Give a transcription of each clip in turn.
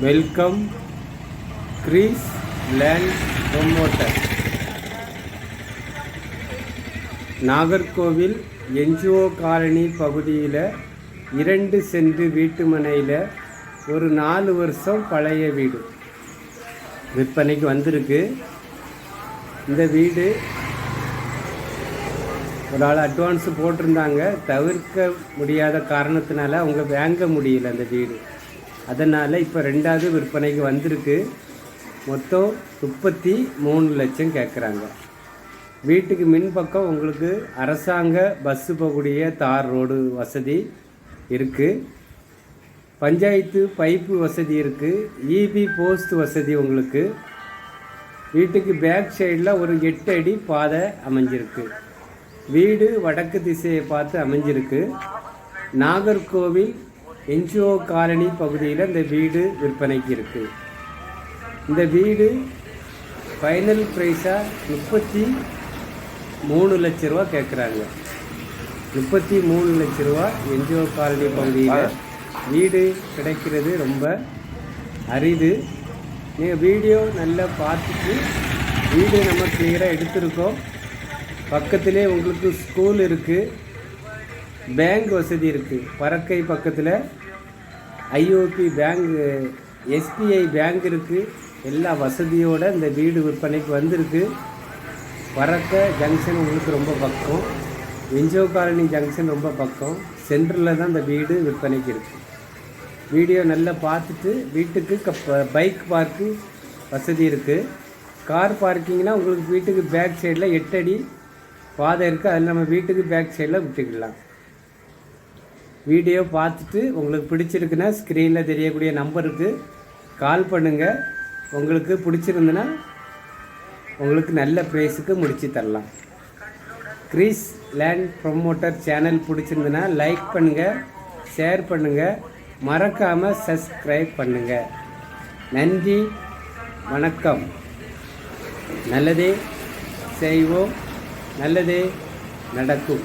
Welcome grease land promoter Nagercoil NGO colony பகுதியில் இரண்டு சென்று வீட்டுமனையில் ஒரு நாலு வருஷம் பழைய வீடு. விற்பனைக்கு வந்திருக்கு. இந்த வீடு ஒரு ஆள் அட்வான்ஸ் போட்டிருந்தாங்க. தவிர்க்க முடியாத காரணத்தினால அவங்க வாங்க முடியல அந்த வீடு. அதனால் இப்போ ரெண்டாவது விற்பனைக்கு வந்திருக்கு. மொத்தம் முப்பத்தி மூணு லட்சம் கேட்குறாங்க வீட்டுக்கு மின் பக்கம் உங்களுக்கு அரசாங்க பஸ்ஸு போகக்கூடிய தார் ரோடு வசதி இருக்குது பஞ்சாயத்து பைப்பு வசதி இருக்குது இபி போஸ்ட் வசதி உங்களுக்கு. வீட்டுக்கு பேக் சைடில் ஒரு எட்டு அடி பாதை அமைஞ்சிருக்கு. வீடு வடக்கு திசையை பார்த்து அமைஞ்சிருக்கு. நாகர்கோவில் என்ஜிஓ காலனி பகுதியில் இந்த வீடு விற்பனைக்கு இருக்குது இந்த வீடு ஃபைனல் ப்ரைஸாக முப்பத்தி மூணு லட்ச ரூபா கேட்குறாங்க முப்பத்தி மூணு லட்ச ரூபா என்ஜிஓ காலனி பகுதியில் வீடு கிடைக்கிறது ரொம்ப அரிது. நீங்கள் வீடியோ நல்லா பார்த்துட்டு வீடு நம்ம கிளியராக எடுத்திருக்கோம். பக்கத்திலே உங்களுக்கு ஸ்கூல் இருக்குது பேங்க் வசதி இருக்குது பறக்கை பக்கத்தில் ஐஓபி பேங்க் எஸ்பிஐ பேங்க் இருக்குது எல்லா வசதியோடு இந்த வீடு விற்பனைக்கு வந்திருக்கு. பறக்க ஜங்ஷன் உங்களுக்கு ரொம்ப பக்கம். என்ஜிஓ காலனி ஜங்ஷன் ரொம்ப பக்கம். சென்டரில் தான் இந்த வீடு விற்பனைக்கு இருக்குது வீடியோ நல்லா பார்த்துட்டு வீட்டுக்கு க பைக் பார்க்கு வசதி இருக்குது கார் பார்க்கிங்னா உங்களுக்கு வீட்டுக்கு பேக் சைடில் எட்டடி பாதை இருக்குது அதில் நம்ம வீட்டுக்கு பேக் சைடில் விட்டுக்கலாம். வீடியோ பார்த்துட்டு உங்களுக்கு பிடிச்சிருக்குன்னா ஸ்க்ரீனில் தெரியக்கூடிய நம்பருக்கு கால் பண்ணுங்கள் உங்களுக்கு பிடிச்சிருந்துன்னா உங்களுக்கு நல்ல ப்ரைஸுக்கு முடித்து தரலாம். கிரீஸ் லேண்ட் ப்ரொமோட்டர் சேனல் பிடிச்சிருந்துன்னா லைக் பண்ணுங்கள் ஷேர் பண்ணுங்கள் மறக்காமல் சப்ஸ்கிரைப் பண்ணுங்கள் நன்றி வணக்கம். நல்லதே செய்வோம் நல்லதே நடக்கும்.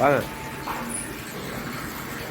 வாங்க